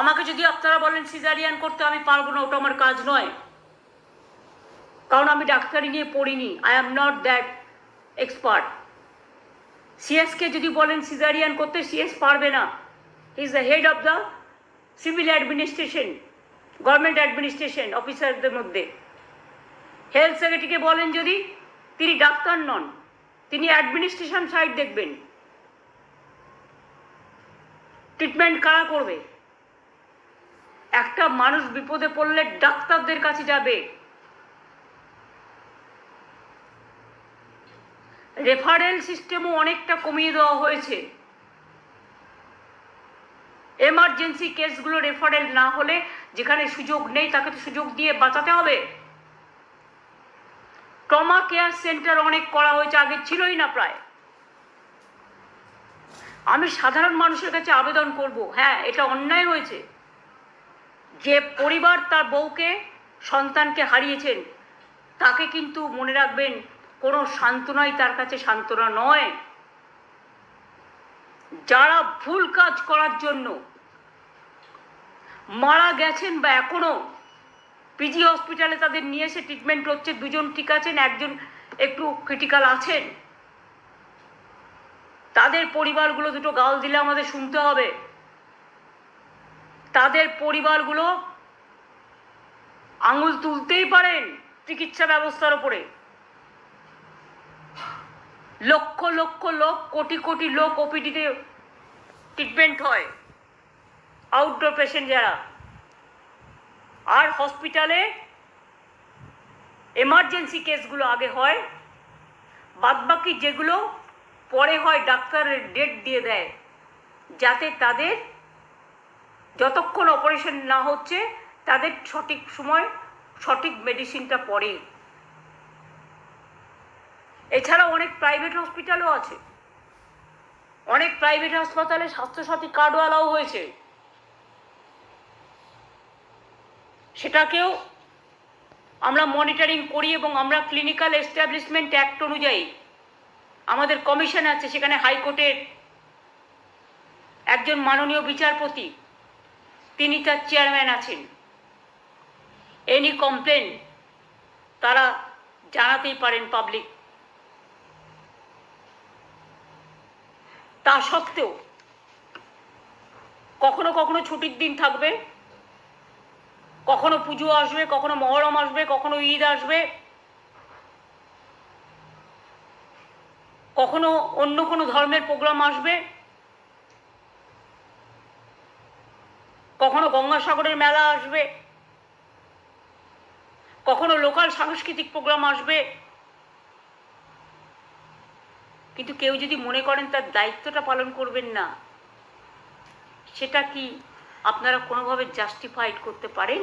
আমাকে যদি আপনারা বলেন সিজারিয়ান করতে আমি পারব না, ওটা আমার কাজ নয়। কারণ আমি ডাক্তারি নিয়ে পড়িনি I am not that expert CSK যদি বলেন সিজারিয়ান করতে সিএস পারবে না। Is the head of the civil administration government administration অফিসারদের মধ্যে। হেলথ সেক্রেটারিকে বলেন যদি, তিনি ডাক্তার নন, তিনি অ্যাডমিনিস্ট্রেশন সাইড দেখবেন। ট্রিটমেন্ট কারা করবে? একটা মানুষ বিপদে পড়লে ডাক্তারদের কাছে যাবে। রেফারেল সিস্টেমও অনেকটা কমিয়ে দেওয়া হয়েছে। এমার্জেন্সি কেসগুলো রেফারেল না হলে যেখানে সুযোগ নেই, তাকে তো সুযোগ দিয়ে বাঁচাতে হবে। ট্রমা কেয়ার সেন্টার অনেক করা হয়েছে, আগে ছিলই না প্রায়। আমি সাধারণ মানুষের কাছে আবেদন করব। হ্যাঁ এটা অন্যায় হয়েছে। যে পরিবার তার বউকে, সন্তানকে হারিয়েছেন, তাকে কিন্তু মনে রাখবেন, কোনো সান্ত্বনাই তার কাছে সান্ত্বনা নয়। যারা ভুল কাজ করার জন্য মারা গেছেন বা এখনও পিজি হসপিটালে তাদের নিয়ে এসে ট্রিটমেন্ট হচ্ছে, দুজন ঠিক আছেন, একজন একটু ক্রিটিক্যাল আছেন, তাদের পরিবারগুলো দুটো গাল দিলে আমাদের শুনতে হবে। তাদের পরিবারগুলো আঙুল তুলতেই পারেন চিকিৎসা ব্যবস্থার ওপরে। লক্ষ লক্ষ লোক কোটি কোটি লোক ওপিডিতে ট্রিটমেন্ট হয়। আউটডোর পেশেন্ট যারা। আর হসপিটালে এমার্জেন্সি কেসগুলো আগে হয়। বাদবাকি যেগুলো পরে হয়, ডাক্তারের ডেট দিয়ে দেয়। যাতে তাদের যতক্ষণ অপারেশন না হচ্ছে, তাদের সঠিক সময় সঠিক মেডিসিনটা পড়ে এছাড়া অনেক প্রাইভেট হসপিটালও আছে। অনেক প্রাইভেট হাসপাতালে স্বাস্থ্যসাথী কার্ডওয়ালাও হয়েছে। সেটাকেও আমরা মনিটরিং করি এবং আমরা ক্লিনিক্যাল এস্টাবলিশমেন্ট অ্যাক্ট অনুযায়ী আমাদের কমিশন আছে, সেখানে হাইকোর্টের একজন মাননীয় বিচারপতি তিনি তার চেয়ারম্যান আছেন। এনি কমপ্লেন তারা জানাতেই পারেন পাবলিক। তা সত্ত্বেও কখনো কখনো ছুটির দিন থাকবে, কখনো পুজো আসবে, কখনো মহরম আসবে, কখনো ঈদ আসবে, কখনো অন্য কোনো ধর্মের প্রোগ্রাম আসবে কখনো গঙ্গাসাগরের মেলা আসবে, কখনো লোকাল সাংস্কৃতিক প্রোগ্রাম আসবে। কিন্তু কেউ যদি মনে করেন তার দায়িত্বটা পালন করবেন না, সেটা কি আপনারা কোনোভাবে জাস্টিফাইড করতে পারেন?